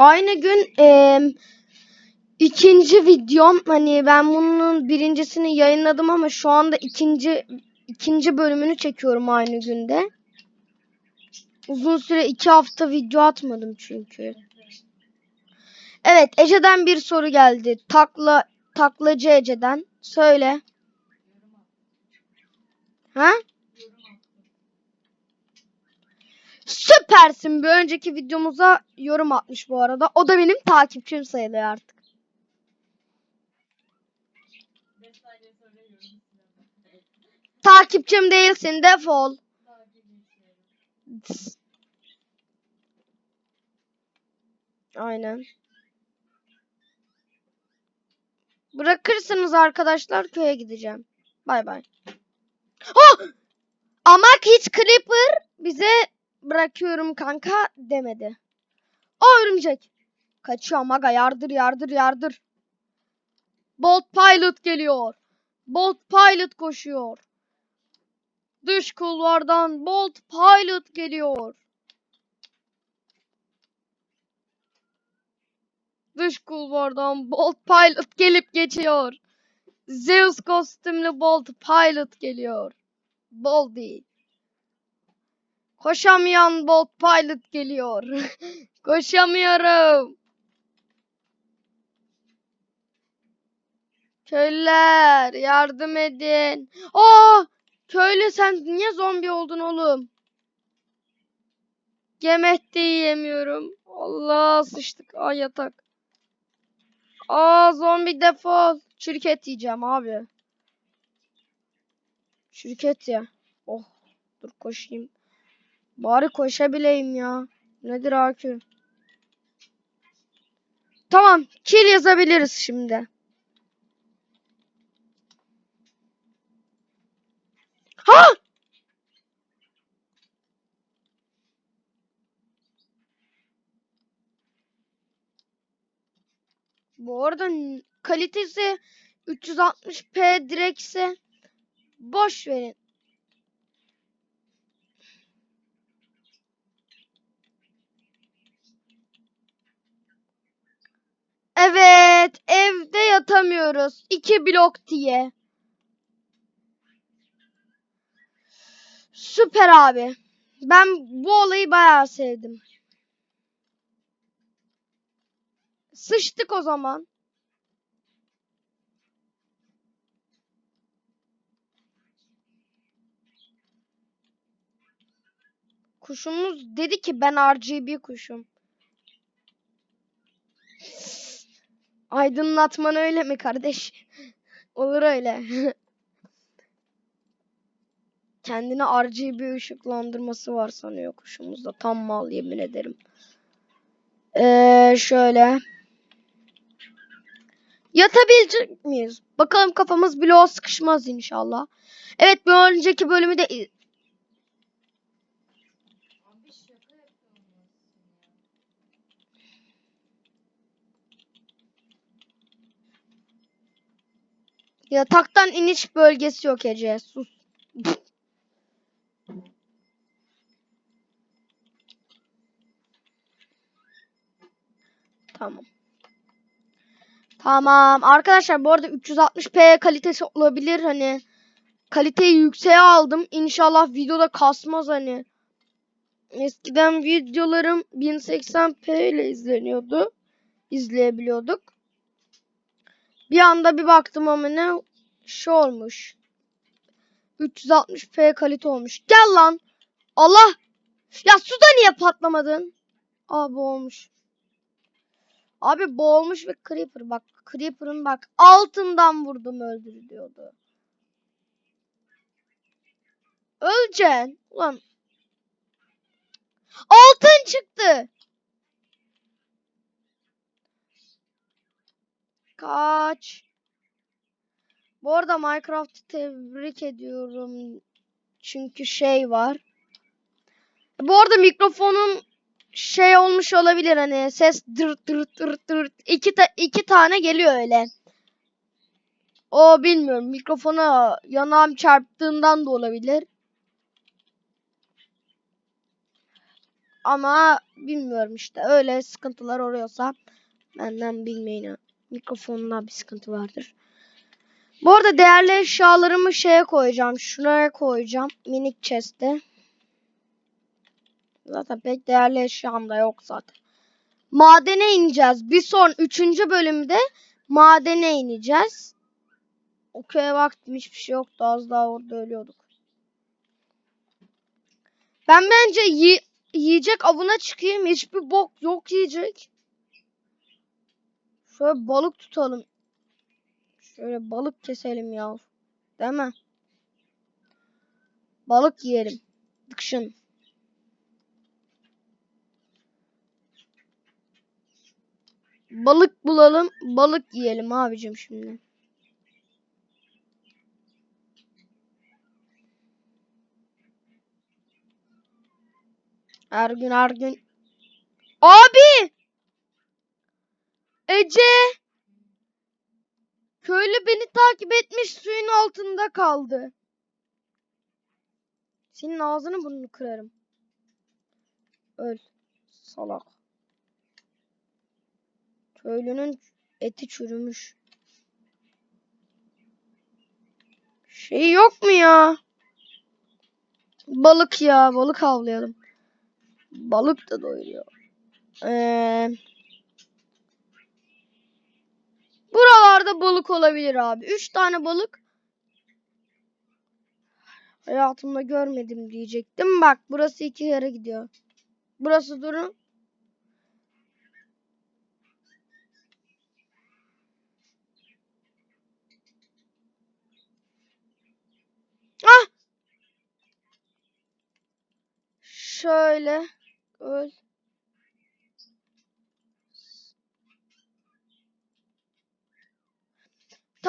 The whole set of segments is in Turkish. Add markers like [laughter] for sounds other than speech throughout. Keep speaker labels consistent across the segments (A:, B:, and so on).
A: Aynı gün eee, ikinci videom hani ben bunun birincisini yayınladım ama şu anda ikinci ikinci bölümünü çekiyorum aynı günde. Uzun süre iki hafta video atmadım çünkü. Evet Ece'den bir soru geldi. Takla taklacı Ece'den. Söyle. Ha? Süpersin. Bir önceki videomuza yorum atmış bu arada. O da benim takipçim sayılıyor artık. Takipçim değilsin defol. Aynen. Bırakırsınız arkadaşlar köye gideceğim. Bay bay. Oh! Ama hiç Creeper bize bırakıyorum kanka demedi. O örümcek. Kaçıyor maga yardır yardır yardır. Bolt Pilot geliyor. Bolt Pilot koşuyor. Dış kulvardan Bolt Pilot geliyor. Dış kulvardan Bolt Pilot gelip geçiyor. Zeus kostümlü Bolt Pilot geliyor. Değil. Koşamayan Bolt Pilot geliyor. [laughs] Koşamıyorum. Köylüler yardım edin. Aa! Köylü sen niye zombi oldun oğlum? Yemek de yiyemiyorum. Allah sıçtık. Aa yatak. Aa zombi defol. Şirket yiyeceğim abi. Şirket ya. Oh. Dur koşayım. Bari koşabileyim ya. Nedir AQ? Tamam. Kill yazabiliriz şimdi. Ha! Bu arada kalitesi 360p direkse boş verin. Evet, evde yatamıyoruz. İki blok diye. Süper abi. Ben bu olayı bayağı sevdim. Sıçtık o zaman. Kuşumuz dedi ki ben RGB kuşum. Aydınlatman öyle mi kardeş? Olur öyle. [laughs] Kendine RGB ışıklandırması var sanıyor kuşumuzda. Tam mal yemin ederim. Ee, şöyle. Yatabilecek miyiz? Bakalım kafamız bloğa sıkışmaz inşallah. Evet bir önceki bölümü de
B: Abi şaka yapıyorsun ya.
A: Yataktan iniş bölgesi yok Ece. Sus. Tamam. Tamam. Arkadaşlar bu arada 360p kalitesi olabilir hani. Kaliteyi yükseğe aldım. İnşallah videoda kasmaz hani. Eskiden videolarım 1080p ile izleniyordu. İzleyebiliyorduk. Bir anda bir baktım ama ne şey olmuş. 360p kalite olmuş. Gel lan. Allah. Ya suda niye patlamadın? Aa bu olmuş. Abi boğulmuş ve Creeper bak Creeper'ın bak altından vurdum öldür diyordu. Öleceksin. Ulan. Altın Kaç. Bu arada Minecraft'ı tebrik ediyorum. Çünkü şey var. Bu arada mikrofonun şey olmuş olabilir hani ses dırt dırt dırt dırt iki, ta iki tane geliyor öyle. O bilmiyorum mikrofona yanağım çarptığından da olabilir. Ama bilmiyorum işte öyle sıkıntılar oluyorsa benden bilmeyin. Mikrofonla bir sıkıntı vardır. Bu arada değerli eşyalarımı şeye koyacağım. Şuraya koyacağım. Minik chest'e. Zaten pek değerli eşyam da yok zaten. Madene ineceğiz. Bir son üçüncü bölümde madene ineceğiz. O köye baktım hiçbir şey yoktu. Az daha orada ölüyorduk. Ben bence yi- yiyecek avına çıkayım. Hiçbir bok yok yiyecek. Şöyle balık tutalım. Şöyle balık keselim ya. Değil mi? Balık yiyelim. Dıkşın. Balık bulalım. Balık yiyelim abicim şimdi. Her gün her gün. Abi! Ece! Köylü beni takip etmiş suyun altında kaldı. Senin ağzını burnunu kırarım. Öl. Salak. Köylünün eti çürümüş. Şey yok mu ya? Balık ya. Balık avlayalım. Balık da doyuruyor. Ee, buralarda balık olabilir abi. Üç tane balık. Hayatımda görmedim diyecektim. Bak burası iki yere gidiyor. Burası durun. Ah! Şöyle. Öl.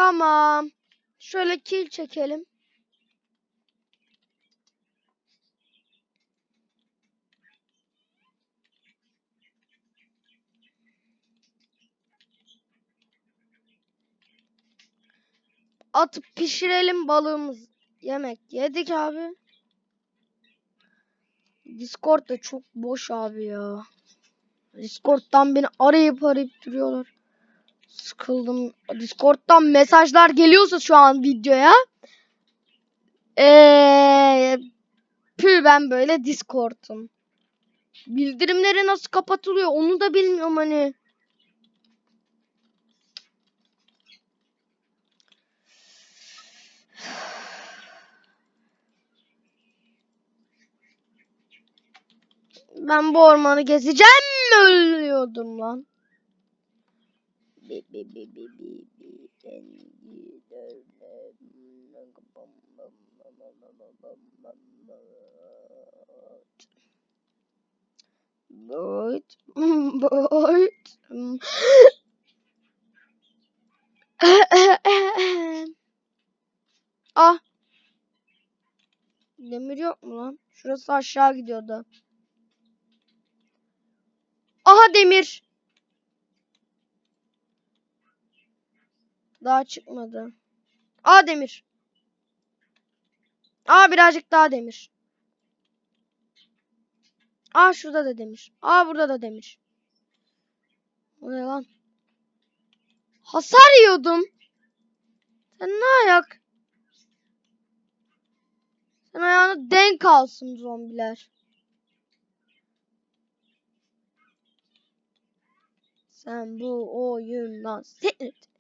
A: Tamam. Şöyle kil çekelim. Atıp pişirelim balığımız. Yemek yedik abi. Discord da çok boş abi ya. Discord'dan beni arayıp arayıp duruyorlar. Sıkıldım. Discord'dan mesajlar geliyorsa şu an videoya. Eee pü ben böyle Discord'um. Bildirimleri nasıl kapatılıyor onu da bilmiyorum hani. Ben bu ormanı gezeceğim mi ölüyordum lan. Bi bi bi bi bi bi. Ben giderim. Boyd. Boyd. ah. Demir yok mu lan? Şurası aşağı gidiyordu. Aha demir. Daha çıkmadı. Aa demir. Aa birazcık daha demir. Aa şurada da demir. Aa burada da demir. O ne lan? Hasar yiyordum. Sen ne ayak? Sen ayağını denk alsın zombiler. Sen bu oyundan seyret.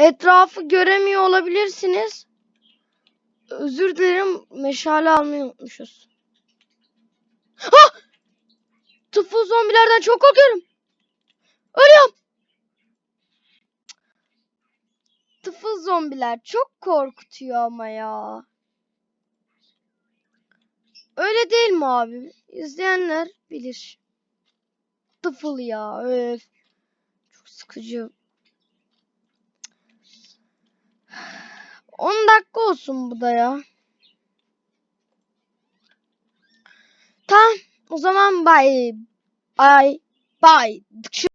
A: Etrafı göremiyor olabilirsiniz. Özür dilerim. Meşale almayı unutmuşuz. Ah! Tıfıl zombilerden çok korkuyorum. Ölüyorum. Tıfıl zombiler çok korkutuyor ama ya. Öyle değil mi abi? İzleyenler bilir. beautiful ya. Öf. Çok sıkıcı. 10 dakika olsun bu da ya. Tamam. O zaman bye. Bye. Bye.